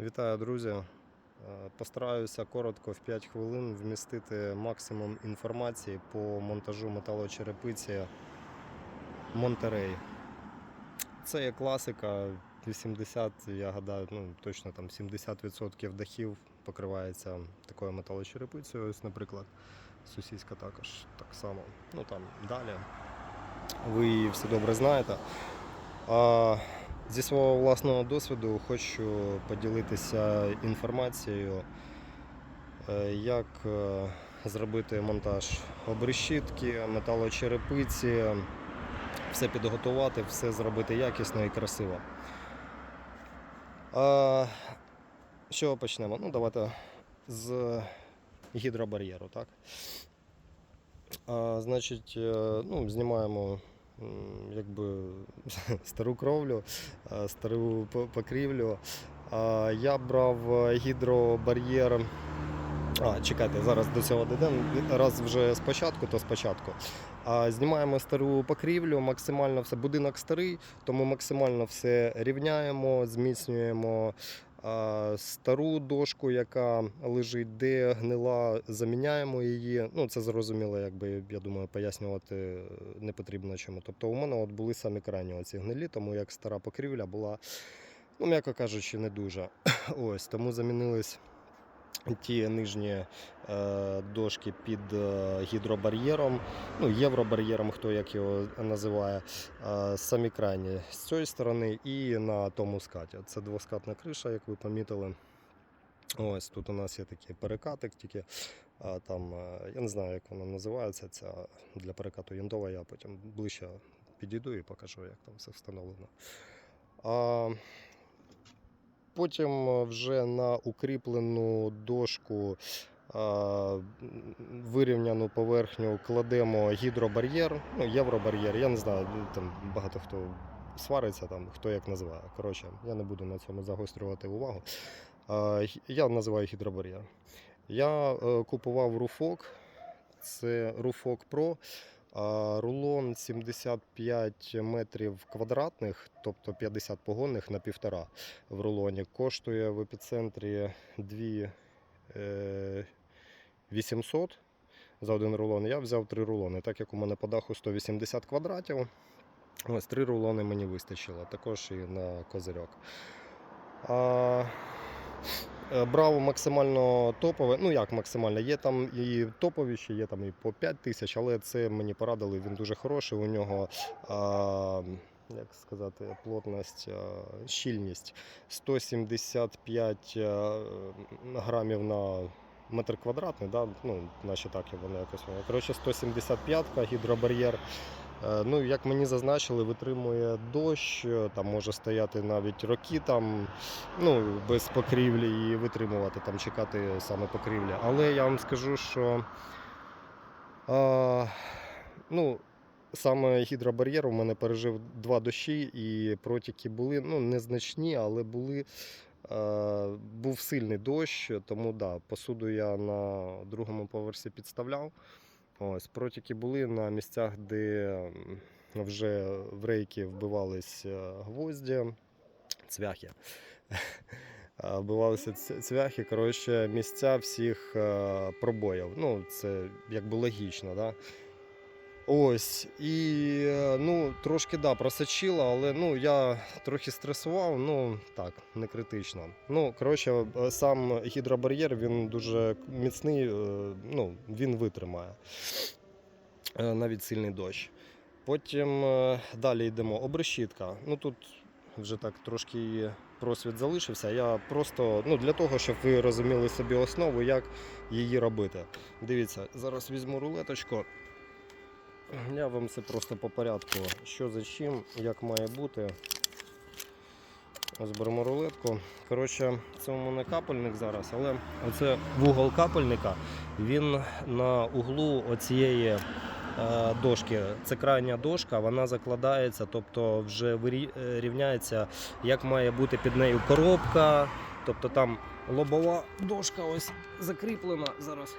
Вітаю, друзі. Е, Постараюся коротко в 5 хвилин вмістити максимум інформації по монтажу металочерепиці Монтерей. Це є класика. 80, я гадаю, ну точно там 70% дахів покривається такою металочерепицею. Ось, наприклад, сусідська також так само. Ну там далі. Ви її всі добре знаєте. А, Зі свого власного досвіду хочу поділитися інформацією, е, як е, зробити монтаж обрешітки, металочерепиці, все підготувати, все зробити якісно і красиво. З чого почнемо? Ну, давайте з гідробар'єру, так? А, значить, е, ну, знімаємо якби стару кровлю, стару покрівлю. Я брав е, гідробар'єр. А, чекайте, зараз до цього дійдемо. Раз вже спочатку, то спочатку. А, Знімаємо стару покрівлю, максимально все. Будинок старий, тому максимально все рівняємо, зміцнюємо. Стару дошку, яка лежить, де гнила, заміняємо її. Ну, це зрозуміло, якби я думаю, пояснювати не потрібно чому. Тобто у мене от були самі крайні оці гнилі, тому як стара покрівля була, ну, м'яко кажучи, не дуже. Ось, тому замінились ті нижні е, дошки під е, гідробар'єром, ну, євробар'єром, хто як його називає, е, самі крайні з цієї сторони і на тому скаті. Це двоскатна криша, як ви помітили. Ось тут у нас є такий перекатик, тільки там, е, я не знаю, як вона називається, ця для перекату єндова, я потім ближче підійду і покажу, як там все встановлено. А, потім е, вже на укріплену дошку вирівняну поверхню кладемо гідробар'єр, ну, євробар'єр, я не знаю, там багато хто свариться, там, хто як називає. Коротше, я не буду на цьому загострювати увагу. Я називаю гідробар'єр. Я е, купував руфок, це руфок Pro. Рулон 75 метрів квадратних, тобто 50 погонних на півтора в рулоні. Коштує в епіцентрі 2 е, 800 за один рулон. Я взяв три рулони, так як у мене по даху 180 квадратів. Ось три рулони мені вистачило, також і на козирьок. А, е, брав максимально топове. Ну як максимально, є там і топовіші, є там і по 5 тисяч, але це мені порадили, він дуже хороший. У нього, а, як сказати, плотність, щільність 175 грамів на метр квадратний, да? ну, наче так воно якось. Коротше, 175-ка, гідробар'єр. Е, Ну, як мені зазначили, витримує дощ, е, там може стояти навіть роки там, ну, без покрівлі і витримувати, там, чекати саме покрівлі. Але я вам скажу, що а, ну, саме гідробар'єр у мене пережив два дощі, і протіки були ну, незначні, але були. е, Був сильний дощ, тому да, посуду я на другому поверсі підставляв. Ось, протіки були на місцях, де вже в рейки вбивались е, гвозді, цвяхи. Е, Вбивалися цвяхи, коротше, місця всіх пробоїв. Ну, це якби логічно, да? Ось. І е, ну, трошки да, просочило, але ну, я трохи стресував, ну так, не критично. Ну, коротше, е, сам гідробар'єр він дуже міцний, е, ну, він витримає навіть сильний дощ. Потім далі йдемо. Обрешітка. Ну тут вже так трошки просвіт залишився. Я просто ну, для того, щоб ви розуміли собі основу, як її робити. Дивіться, зараз візьму рулеточку. Я вам це просто по порядку, що за чим, як має бути. Ось беремо рулетку. Коротше, це у мене капельник зараз, але оце вугол капельника, він на углу оцієї е, дошки. Це крайня дошка, вона закладається, тобто вже е, рівняється, як має бути під нею коробка. Тобто там лобова дошка ось закріплена зараз.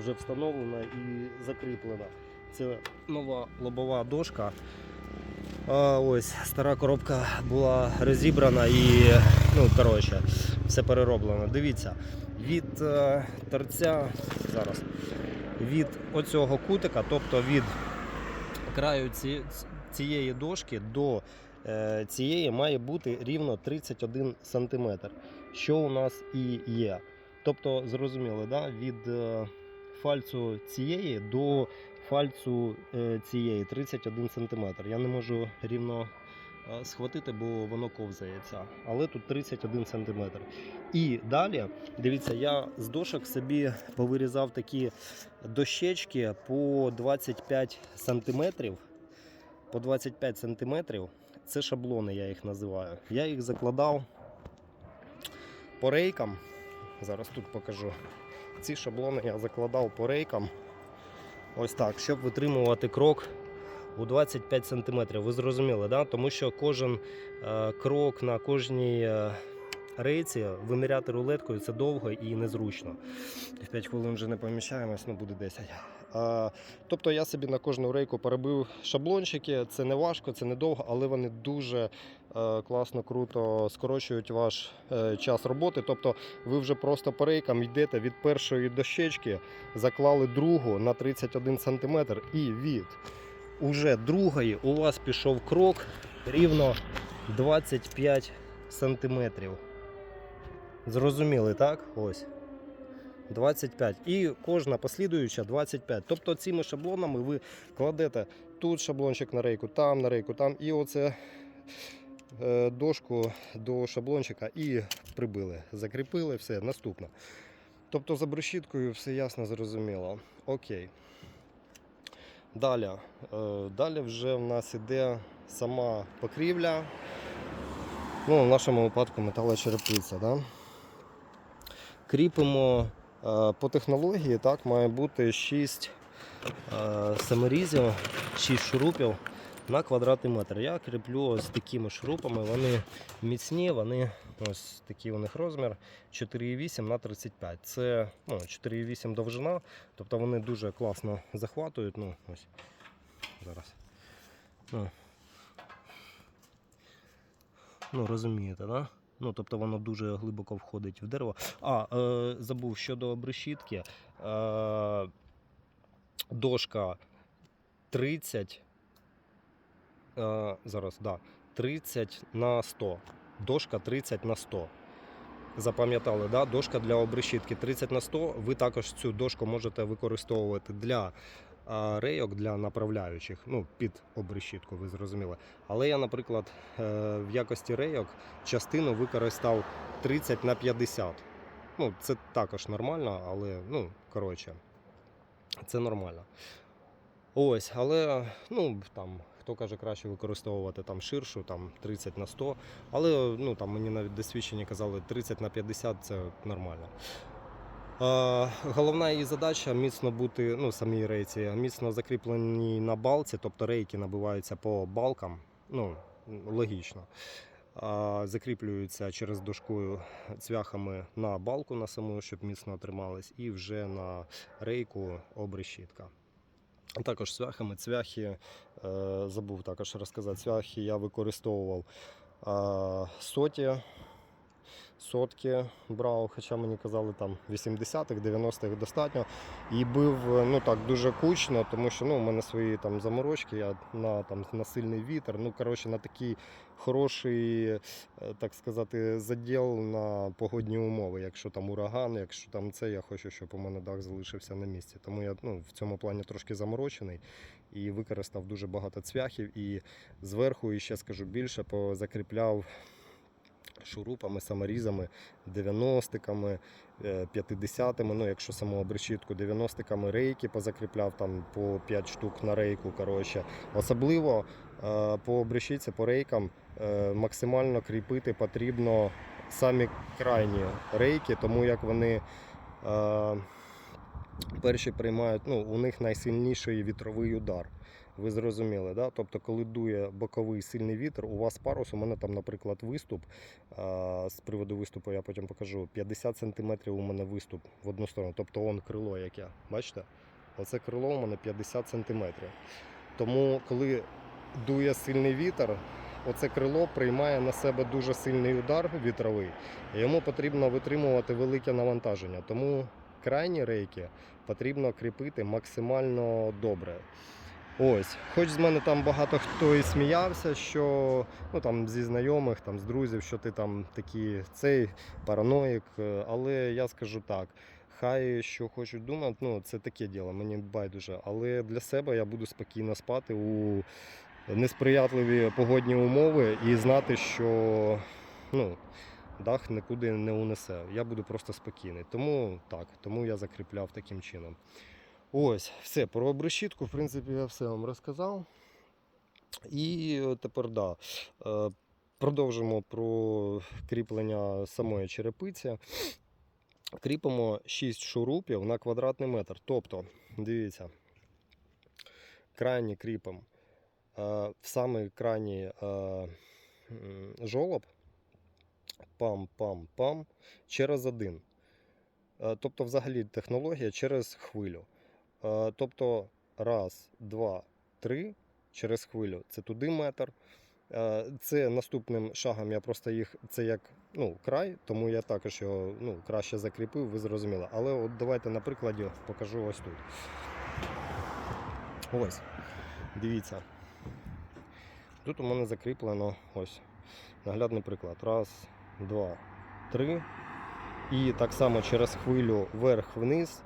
Вже встановлена і закріплена. Це нова лобова дошка. А, ось стара коробка була розібрана і Ну, коротше, все перероблено. Дивіться, від е, торця зараз, від оцього кутика, тобто від краю ці, цієї дошки до е, цієї має бути рівно 31 см, що у нас і є. Тобто, зрозуміло, да? від е, фальцу цієї до фальцу е, цієї 31 см. Я не можу рівно е, схватити, бо воно ковзається. Але тут 31 см. І далі, дивіться, я з дошок собі повирізав такі дощечки по 25 см. По 25 см. Це шаблони, я їх називаю. Я їх закладав по рейкам. Зараз тут покажу. Ці шаблони я закладав по рейкам. Ось так, щоб витримувати крок у 25 см. Ви зрозуміли, да? тому що кожен е, крок на кожній е, рейці виміряти рулеткою це довго і незручно. В 5 хвилин вже не поміщаємось, ну буде 10. А, тобто я собі на кожну рейку перебив шаблончики. Це не важко, це не довго, але вони дуже е, класно, круто скорочують ваш е, час роботи. Тобто ви вже просто по рейкам йдете від першої дощечки, заклали другу на 31 см і від уже другої у вас пішов крок рівно 25 сантиметрів. Зрозуміли, так? Ось. 25. І кожна послідуюча 25. Тобто цими шаблонами ви кладете тут шаблончик на рейку, там на рейку, там. І оце е, дошку до шаблончика і прибили. Закріпили, все, наступне. Тобто за брешіткою все ясно, зрозуміло. Окей. Далі. Е, далі вже в нас іде сама покрівля. Ну, в нашому випадку металочерепиця. Да? Кріпимо е, по технології, так, має бути 6 е, саморізів, 6 шурупів на квадратний метр. Я кріплю ось такими шурупами, вони міцні, вони ось такий у них розмір 4,8 на 35. Це ну, 4,8 довжина, тобто вони дуже класно захватують. Ну, ось, зараз. Ну, ну розумієте, так? Да? Ну, тобто воно дуже глибоко входить в дерево. А, е, забув щодо брешітки. Е, дошка 30. Е, зараз, да, 30 на 100. Дошка 30 на 100. Запам'ятали, да? дошка для обрешітки 30 на 100. Ви також цю дошку можете використовувати для рейок, для направляючих, ну, під обрешітку, ви зрозуміли. Але я, наприклад, е, в якості рейок частину використав 30 на 50. Ну, це також нормально, але ну, коротше, це нормально. Ось, але ну, там, хто каже, краще використовувати там ширшу, там 30 на 100. Але ну, там, мені навіть досвідчені казали 30 на 50 це нормально. Е, головна її задача міцно бути, ну, самій рейці, міцно закріплені на балці, тобто рейки набиваються по балкам. Ну, логічно. Закріплюються через дошкою цвяхами на балку на саму, щоб міцно тримались, і вже на рейку обрешітка. Також цвяхами, цвяхи, е, забув також розказати, цвяхи я використовував е, соті, сотки брав, хоча мені казали там 80-х, 90-х достатньо. І бив ну так дуже кучно, тому що ну, у мене свої там заморочки, я на, там, на сильний вітер. Ну, коротше, на такий хороший, е, так сказати, заділ на погодні умови. Якщо там ураган, якщо там це, я хочу, щоб у мене дах залишився на місці. Тому я ну, в цьому плані трошки заморочений і використав дуже багато цвяхів. І зверху, і ще скажу більше, позакріпляв шурупами, саморізами, 90-ками, 50-ми, ну якщо саму обрешітку, 90-ками рейки позакріпляв там по 5 штук на рейку. коротше. Особливо е, по обрешітці, по рейкам е, максимально кріпити потрібно самі крайні рейки, тому як вони е, перші приймають, ну, у них найсильніший вітровий удар. Ви зрозуміли, да? Тобто, коли дує боковий сильний вітер, у вас парус, у мене там, наприклад, виступ. З приводу виступу я потім покажу. 50 см у мене виступ в одну сторону. Тобто он крило яке. Бачите? Оце крило у мене 50 см. Тому, коли дує сильний вітер, оце крило приймає на себе дуже сильний удар вітровий, і йому потрібно витримувати велике навантаження. Тому крайні рейки потрібно кріпити максимально добре. Ось, хоч з мене там багато хто і сміявся, що ну там зі знайомих, там з друзів, що ти там такий цей параноїк. е, Але я скажу так. Хай що хочуть думати, ну це таке діло, мені байдуже. Але для себе я буду спокійно спати у несприятливі погодні умови і знати, що ну, дах нікуди не унесе. Я буду просто спокійний. Тому так, тому я закріпляв таким чином. Ось, все, про обрешітку, в принципі, я все вам розказав. І тепер да. е, Продовжимо про кріплення самої черепиці. Кріпимо 6 шурупів на квадратний метр. Тобто, дивіться, крайні кріпимо е, в самий крайній е, жолоб. Пам-пам-пам через один. Тобто, взагалі, технологія через хвилю. Е, Тобто, раз, два, три через хвилю. Це туди метр. Е, Це наступним шагом я просто їх, це як ну, край, тому я також його ну, краще закріпив, ви зрозуміли. Але от давайте на прикладі покажу ось тут. Ось. Дивіться. Тут у мене закріплено ось наглядний приклад. Раз, два, три. І так само через хвилю вверх-вниз.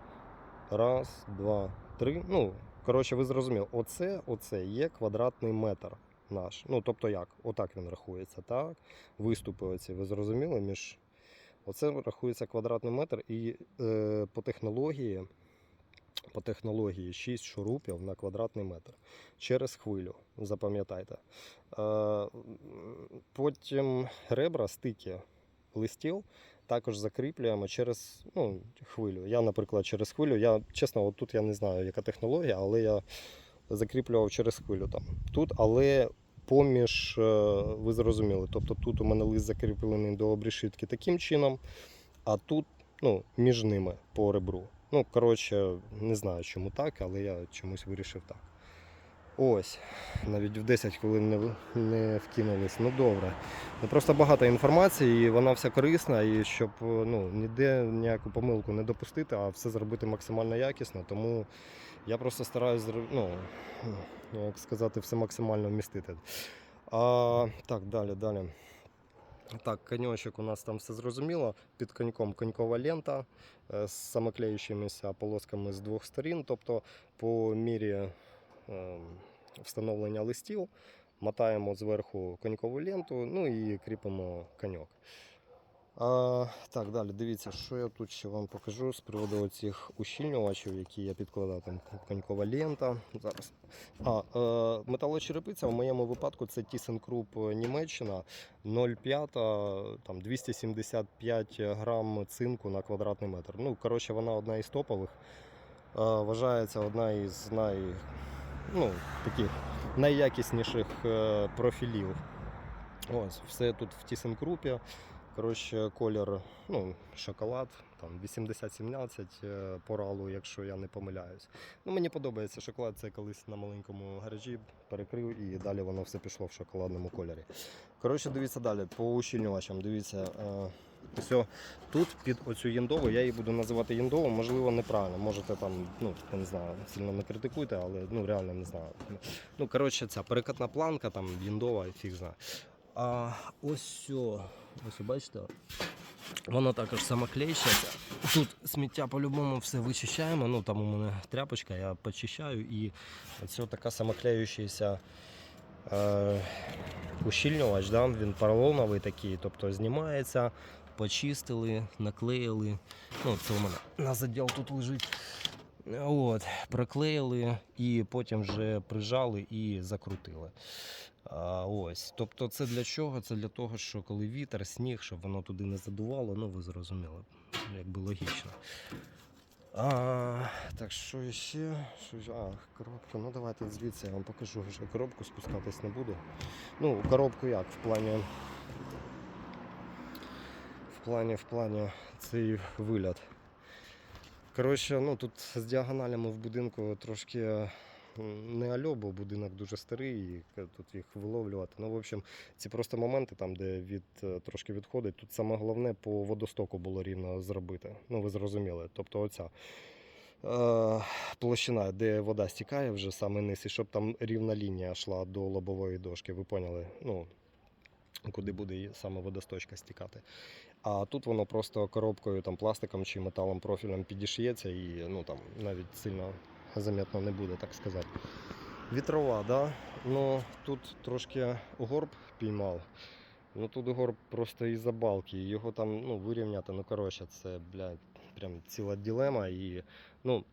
Раз, два, три. Ну, коротше, ви зрозуміли, оце, оце є квадратний метр наш. Ну, тобто як? Отак він рахується, так? Виступи оці, ви зрозуміли, між. Оце рахується квадратний метр, і е, по технології, по технології 6 шурупів на квадратний метр через хвилю. Запам'ятайте. Е, потім ребра, стики листів також закріплюємо через ну, хвилю. Я, наприклад, через хвилю. Я чесно, от тут я не знаю, яка технологія, але я закріплював через хвилю там. Тут, але поміж, е, ви зрозуміли, тобто тут у мене лист закріплений до обрішитки таким чином, а тут ну, між ними по ребру. Ну, коротше, не знаю, чому так, але я чомусь вирішив так. Ось, навіть в 10 хвилин не, не вкинулись. Ну добре. Ну, просто багато інформації, і вона вся корисна, і щоб е, ну, ніде ніяку помилку не допустити, а все зробити максимально якісно. Тому я просто стараюсь ну, як сказати, все максимально вмістити. А, так, далі, далі. Так, коньочок у нас там все зрозуміло. Під коньком конькова лента е, з самоклеючимися полосками з двох сторін. Тобто, по мірі встановлення листів мотаємо зверху конькову ленту, ну і кріпимо коньок. А, так, далі, дивіться, що я тут ще вам покажу з приводу цих ущільнювачів, які я підкладав, там конькова лента. Зараз. А, е, металочерепиця в моєму випадку це ThyssenKrupp Німеччина 0,5, там 275 грам цинку на квадратний метр. Ну, коротше, вона одна із топових. Е, вважається одна із най, ну, таких найякісніших е, профілів. Ось, все тут в ThyssenKrupp. Коротше, колір, ну, шоколад, там 80-17 е, по ралу, якщо я не помиляюсь. Ну, мені подобається шоколад, це колись на маленькому гаражі перекрив і далі воно все пішло в шоколадному кольорі. Коротше, дивіться далі, по ущільнювачам. Дивіться, е, все, тут під оцю єндову, я її буду називати єндову, можливо, неправильно. Можете там, ну, не знаю, сильно не критикуйте, але ну, реально не знаю. Ну, коротше, ця перекатна планка, там єндова, фіг знає. А ось сьо, ось бачите, воно також самоклеїться. Тут сміття по-любому все вичищаємо. Ну там у мене тряпочка, я почищаю і ось така самоклеючийся е, ущільнювач, да? він поролоновий такий, тобто знімається, почистили, наклеїли. Ну, це у мене на заділ тут лежить. От, проклеїли і потім вже прижали і закрутили. А, ось. Тобто це для чого? Це для того, що коли вітер, сніг, щоб воно туди не задувало, ну ви зрозуміли, якби логічно. А, так, що ще? Що, а, коробка. Ну давайте звідси я вам покажу, що коробку спускатись не буду. Ну, коробку як? В плані. Плані, в плані цей вигляд. Коротше, ну тут з діагоналями в будинку трошки не альо, бо будинок дуже старий, і тут їх виловлювати. Ну, в общем, ці просто моменти, там, де від е, трошки відходить. Тут саме головне по водостоку було рівно зробити. Ну, ви зрозуміли. Тобто оця е, площина, де вода стікає вже саме низ, і щоб там рівна лінія йшла до лобової дошки. Ви поняли? Ну, куди буде саме водосточка стікати. А тут воно просто коробкою, там, пластиком чи металом профілем підіш'ється і ну, там, навіть сильно замітно не буде, так сказати. Вітрова, да? Ну, тут трошки горб піймав. Ну тут горб просто із-за балки. Його там ну, вирівняти, ну коротше, це блядь, прям ціла ділема. І ну,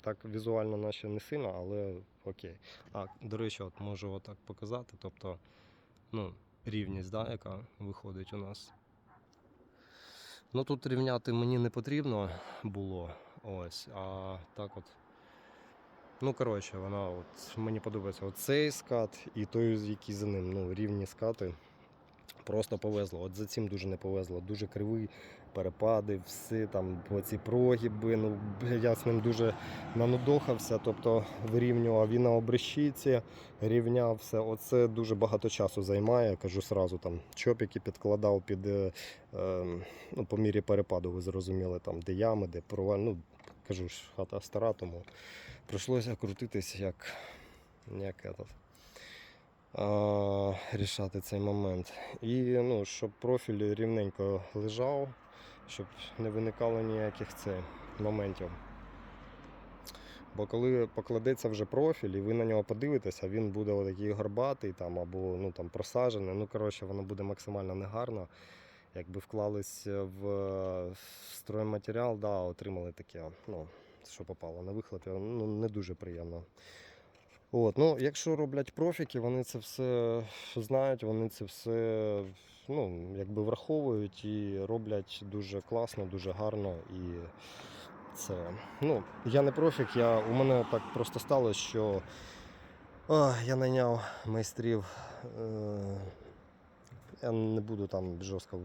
так візуально наче не сильно, але окей. А, до речі, от можу отак показати. Тобто, ну, рівність, да, яка виходить у нас. Ну тут рівняти мені не потрібно було. Ось, а так от. Ну, коротше, вона от мені подобається оцей скат і той, який за ним. Ну, рівні скати. Просто повезло. От за цим дуже не повезло. Дуже кривий, перепади, все там оці прогіби. Ну, я з ним дуже нанудохався, тобто вирівнював і на обрещиці, рівняв все. Оце дуже багато часу займає. Кажу сразу, там чопіки підкладав під е, е, ну, по мірі перепаду, ви зрозуміли, там де ями, де проваль. Ну, кажу ж, хата стара, тому прийшлося крутитись як, як этот, рішати цей момент. І ну, щоб профіль рівненько лежав, щоб не виникало ніяких це, моментів. Бо коли покладеться вже профіль, і ви на нього подивитеся, він буде отакий горбатий там, або ну, там, просаджений. Ну, коротше, воно буде максимально негарно. Якби вклались в е, стройматеріал, да, отримали таке, ну, що попало на вихлопі, ну, не дуже приємно. От, ну, якщо роблять профіки, вони це все знають, вони це все ну, якби враховують і роблять дуже класно, дуже гарно. І це. Ну, я не профік, я, у мене так просто сталося, що а, я найняв майстрів. Е, я не буду там жорстко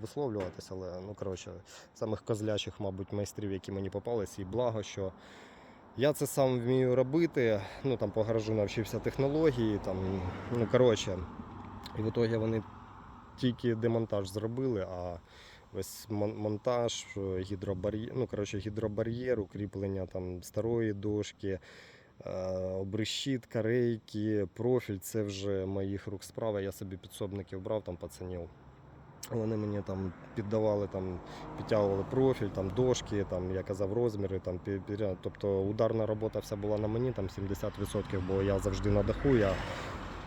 висловлюватися, але ну коротше, самих козлячих, мабуть, майстрів, які мені попались, і благо, що я це сам вмію робити. Ну там по гаражу навчився технології, там, ну коротше. І в ітогі вони тільки демонтаж зробили, а весь монтаж, гідробар'єр, ну коротше, гідробар'єр, укріплення там старої дошки. Е, Обрешітка, рейки, профіль це вже моїх рук справа. Я собі підсобників брав, там пацанів. Вони мені там піддавали, там, підтягували профіль, там, дошки, там, я казав розміри. Там, тобто ударна робота вся була на мені, там 70%, бо я завжди на даху. Я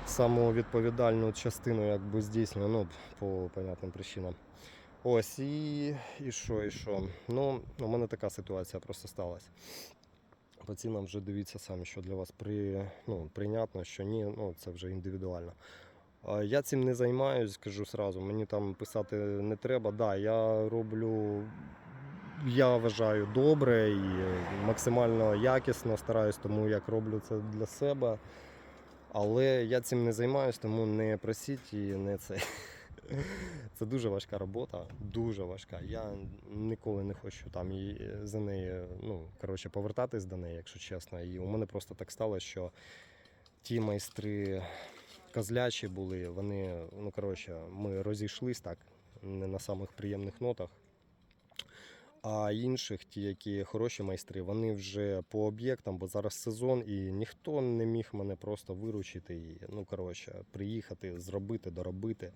саму відповідальну частину якби здійснюю, ну, по понятним причинам. Ось, і, і що, і що. Ну, у мене така ситуація просто сталася. По цінам вже дивіться самі, що для вас при, ну, прийнятно, що ні, ну, це вже індивідуально. Я цим не займаюсь, кажу сразу. Мені там писати не треба. Да, я роблю, я вважаю, добре і максимально якісно стараюсь, тому як роблю це для себе. Але я цим не займаюсь, тому не просіть і не це. Це дуже важка робота, дуже важка. Я ніколи не хочу там за неї, ну коротше, повертатись до неї, якщо чесно. І у мене просто так сталося, що ті майстри козлячі були, вони, ну коротше, ми розійшлись так, не на самих приємних нотах. А інших, ті, які хороші майстри, вони вже по об'єктам, бо зараз сезон, і ніхто не міг мене просто виручити і, ну коротше, приїхати, зробити, доробити.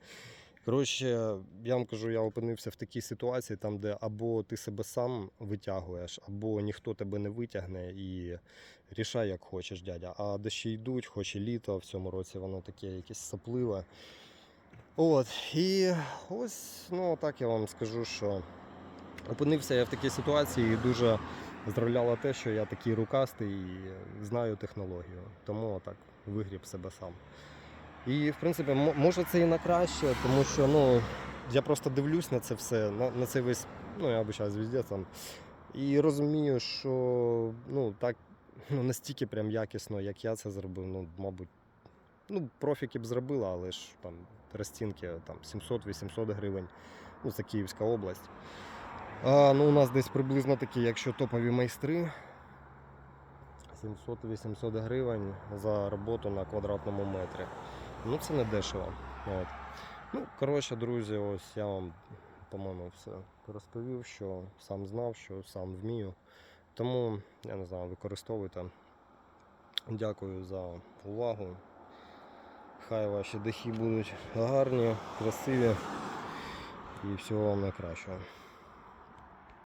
Коротше, я вам кажу, я опинився в такій ситуації, там, де або ти себе сам витягуєш, або ніхто тебе не витягне і рішай, як хочеш, дядя. А дощі йдуть, хоч і літо в цьому році, воно таке якесь сопливе. От, і ось, ну так я вам скажу, що опинився я в такій ситуації і дуже зроляло те, що я такий рукастий і знаю технологію. Тому так вигріб себе сам. І, в принципі, мо- може це і на краще, тому що ну, я просто дивлюсь на це все, на, на цей весь, ну я обичаю звіздець там. І розумію, що ну, так ну, настільки прям якісно, як я це зробив, ну, мабуть, ну, профіки б зробила, але ж там розцінки там 700-800 гривень. Ну, це Київська область. А, ну, у нас десь приблизно такі, якщо топові майстри, 700-800 гривень за роботу на квадратному метрі. Ну це не дешево. От. Ну, коротше, друзі, ось я вам, по-моєму, все розповів, що сам знав, що сам вмію. Тому, я не знаю, використовуйте. Дякую за увагу. Хай ваші дахи будуть гарні, красиві і всього вам найкращого.